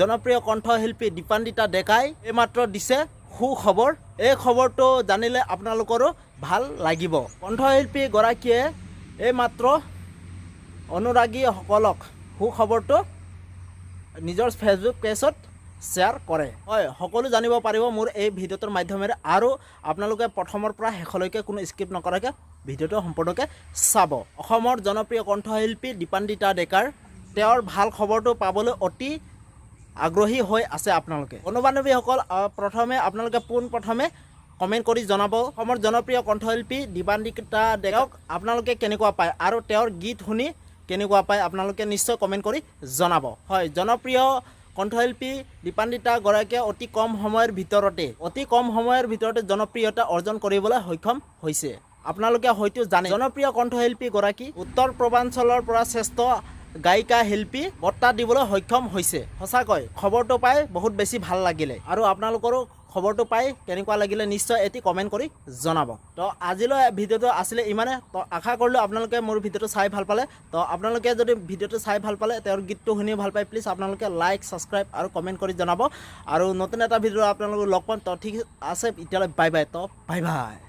জনপ্ৰিয় কণ্ঠশিল্পী দীপান্বিতা ডেকাই এইমাত্ৰ দিছে সুখবৰ। এই খবৰটো জানিলে আপোনালোকৰো ভালো লাগিব। কণ্ঠশিল্পীগৰাকীয়ে এইমাত্ৰ অনুৰাগীসকলক সুখবৰটো নিজৰ ফেচবুক পেজত শ্বেয়াৰ কৰে। হয়, সকলো জানিব পাৰিব মোৰ এই ভিডিঅ'টোৰ মাধ্যমেৰে আৰু আপোনালোকে প্ৰথমৰ পৰা শেষলৈকে কোনো স্কিপ নকৰাকৈ ভিডিঅ'টো সম্পূৰ্ণকৈ চাব। অসমৰ জনপ্ৰিয় কণ্ঠশিল্পী দীপান্বিতা ডেকাৰ তেওঁৰ ভালো খবৰটো পাবলৈ অতি আগ্ৰহী হৈ আছে আপোনালোকে। বন্ধু বান্ধৱীসকল প্ৰথমে আপোনালোকে পোনপ্ৰথমে কমেণ্ট কৰি জনাব। অসমৰ জনপ্ৰিয় কণ্ঠশিল্পী দীপান্বিতা ডেকাক আপোনালোকে কেনেকুৱা পায় আৰু তেওঁৰ গীত শুনি কেনেকুৱা পায় আপোনালোকে নিশ্চয় কমেণ্ট কৰি জনাব। হয়, জনপ্ৰিয় কণ্ঠশিল্পী দীপান্বিতা গৰাকীয়ে অতি কম সময়ৰ ভিতৰতে, অতি কম সময়ৰ ভিতৰতে জনপ্ৰিয়তা অৰ্জন কৰিবলৈ সক্ষম হৈছে। আপোনালোকে হয়তো জানে, জনপ্ৰিয় কণ্ঠশিল্পী গৰাকী উত্তৰ পূৰ্বাঞ্চলৰ পৰা শ্ৰেষ্ঠ গায়িকা শিল্পী বঁটা দিবলৈ সক্ষম হৈছে। সঁচাকৈ, খবৰটো পাই বহুত বেছি ভালো লাগিলে। আৰু আপোনালোকৰো খবৰটো পাই কেনেকুৱা লাগিলে নিশ্চয় এটি কমেণ্ট কৰি জনাব। তো আজিলৈ ভিডিঅ'টো আছিলে ইমানে। তো আশা কৰিলোঁ আপোনালোকে মোৰ ভিডিঅ'টো চাই ভালো পালে। তো আপোনালোকে যদি ভিডিঅ'টো চাই ভালো পালে, তেওঁৰ গীতটো শুনি ভালো পায়, প্লিজ আপোনালোকে লাইক, ছাবস্ক্ৰাইব আৰু কমেণ্ট কৰি জনাব। আৰু নতুন এটা ভিডিঅ' আপোনালোকক লগ পাম। তো ঠিক আছে, এতিয়ালৈ বাই বাই। তো বাই বাই।